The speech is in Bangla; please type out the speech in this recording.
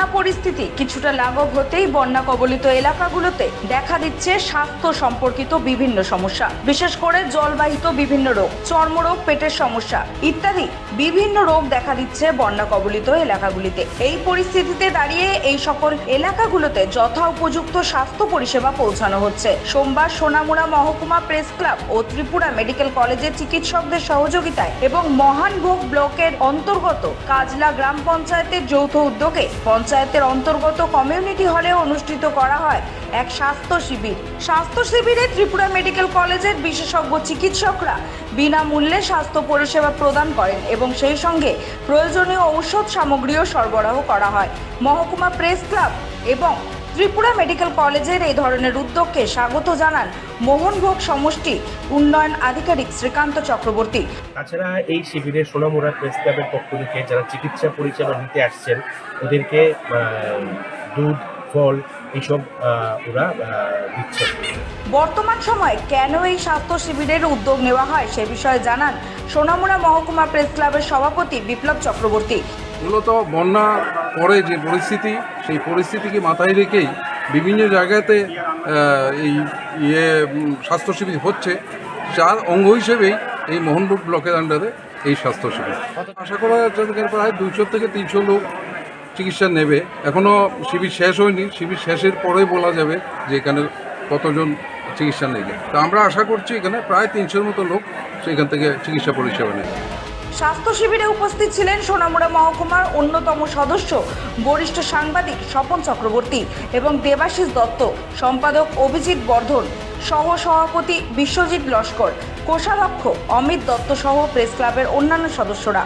বন্যা পরিস্থিতি। কিছুটা লাঘব হতেই বন্যা কবলিত এলাকাগুলোতে দেখা দিচ্ছে স্বাস্থ্য সম্পর্কিত বিভিন্ন সমস্যা। বিশেষ করে জলবাহিত বিভিন্ন রোগ, চর্মরোগ, পেটের সমস্যা ইত্যাদি বিভিন্ন রোগ দেখা দিচ্ছে বন্যা কবলিত এলাকাগুলিতে। এই পরিস্থিতিতে দাঁড়িয়ে এই সকল এলাকাগুলোতে যথা উপযুক্ত স্বাস্থ্য পরিষেবা পৌঁছানো হচ্ছে। সোমবার সোনামুড়া মহকুমা প্রেস ক্লাব ও ত্রিপুরা মেডিকেল কলেজের চিকিৎসকদের সহযোগিতায় এবং মহানভোগ ব্লকের অন্তর্গত কাজলা গ্রাম পঞ্চায়েতের যৌথ উদ্যোগে পঞ্চায়েতের অন্তর্গত কমিউনিটি হলে অনুষ্ঠিত করা হয় এক স্বাস্থ্য শিবির। স্বাস্থ্য শিবিরে ত্রিপুরা মেডিকেল কলেজের বিশেষজ্ঞ চিকিৎসকরা বিনামূল্যে স্বাস্থ্য পরিষেবা প্রদান করেন এবং সেই সঙ্গে প্রয়োজনীয় ঔষধ সামগ্রীও সরবরাহ করা হয়। মহকুমা প্রেস ক্লাব এবং ত্রিপুরা মেডিকেল কলেজের এই ধরনের উদ্যোগকে স্বাগত জানান মোহনভোগ সমষ্টি উন্নয়ন আধিকারিক শ্রীকান্ত চক্রবর্তী। তাছাড়া এই শিবিরে সোনামুড়া প্রেস ক্লাবের পক্ষ থেকে যারা চিকিৎসা পরিষেবা নিতে আসছেন ওদেরকে দুধ ফল এইসব ওরা আহ, দিচ্ছেন। বর্তমান সময়ে কেন এই স্বাস্থ্য শিবিরের উদ্যোগ নেওয়া হয় সে বিষয়ে জানান সোনামুড়া মহকুমা প্রেস ক্লাবের সভাপতি বিপ্লব চক্রবর্তী। মূলত বন্যা পরে যে পরিস্থিতি, সেই পরিস্থিতিকে মাথায় রেখেই বিভিন্ন জায়গাতে এই ইয়ে স্বাস্থ্য শিবির হচ্ছে। যার অঙ্গ হিসেবেই এই মোহনপুর ব্লকের আন্ডারে এই স্বাস্থ্য শিবির। আশা করা যাচ্ছে প্রায় দুইশো থেকে তিনশো লোক চিকিৎসা নেবে। এখনও শিবির শেষ হয়নি। শিবির শেষের পরে বলা যাবে যে এখানে কতজন চিকিৎসা নেবে। তা আমরা আশা করছি এখানে প্রায় তিনশোর মতো লোক সেখান থেকে চিকিৎসা পরিষেবা নেবে। স্বাস্থ্য শিবিরে উপস্থিত ছিলেন সোনামুড়া মহকুমার অন্যতম সদস্য বরিষ্ঠ সাংবাদিক স্বপন চক্রবর্তী এবং দেবাশিস দত্ত, সম্পাদক অভিজিৎ বর্ধন সহ সভাপতি বিশ্বজিৎ লস্কর, কোষাধ্যক্ষ অমিত দত্ত সহ প্রেস ক্লাবের অন্যান্য সদস্যরা।